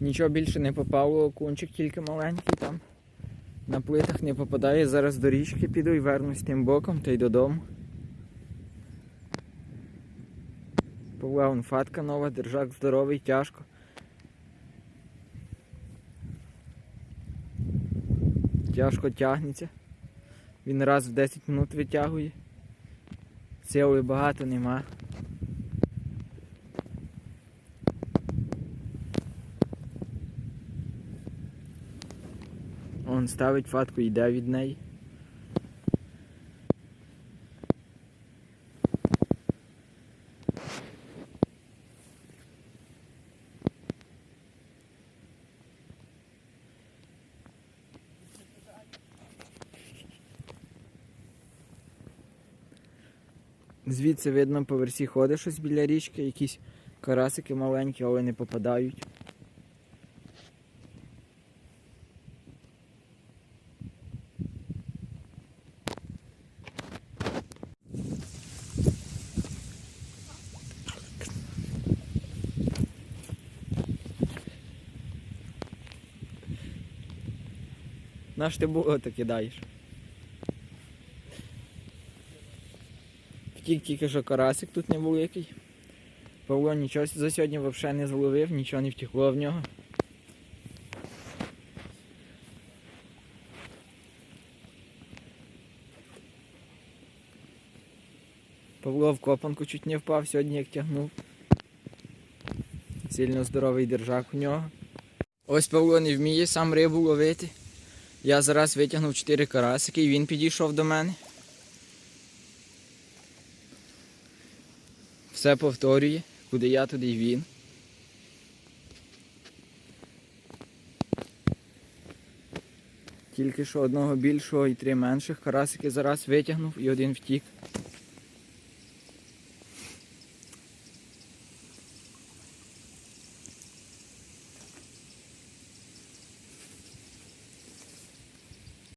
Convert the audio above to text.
Нічого більше не попало, окунчик тільки маленький там. На плитах не попадає. Зараз до річки піду і вернусь тим боком та й додому. Павла вон фатка нова, держак здоровий, тяжко. Тяжко тягнеться. Він раз в 10 минут витягує. Сили багато нема. Он ставить фатку, йде від неї. Звідси видно по версі ходить щось біля річки, якісь карасики маленькі, але не попадають. Наш ти болото кидаєш. Втік тільки що карасик тут невеликий. Павло нічого за сьогодні взагалі не зловив, нічого не втекло в нього. Павло в копанку чуть не впав сьогодні, як тягнув. Сильно здоровий держак у нього. Ось Павло не вміє сам рибу ловити. Я зараз витягнув 4 карасики і він підійшов до мене. Все повторює, куди я, туди й він. Тільки що одного більшого і три менших карасики зараз витягнув і один втік.